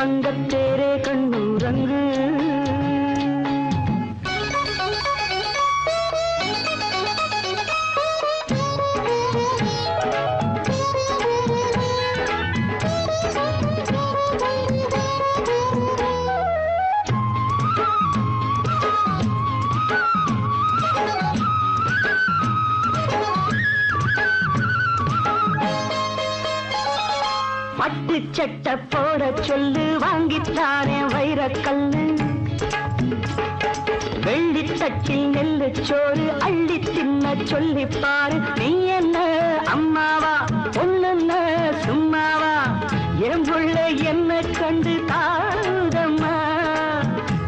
தங்கத்தேர் பட்டு சட்டை போட சொல்லு வாங்கித்தானே வைரக்கல்லு. வெள்ளி தட்டில் நெல்லு சோறு அள்ளி தின்ன சொல்லி பாரு. நீ என்ன அம்மாவா? ஒண்ணு சும்மாவா? என் புள்ள என்ன கண்டு தாதம்மா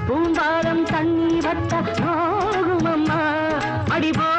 பூம்பாரம் தண்ணி வத்த நோகுமம்மா? அடிபோ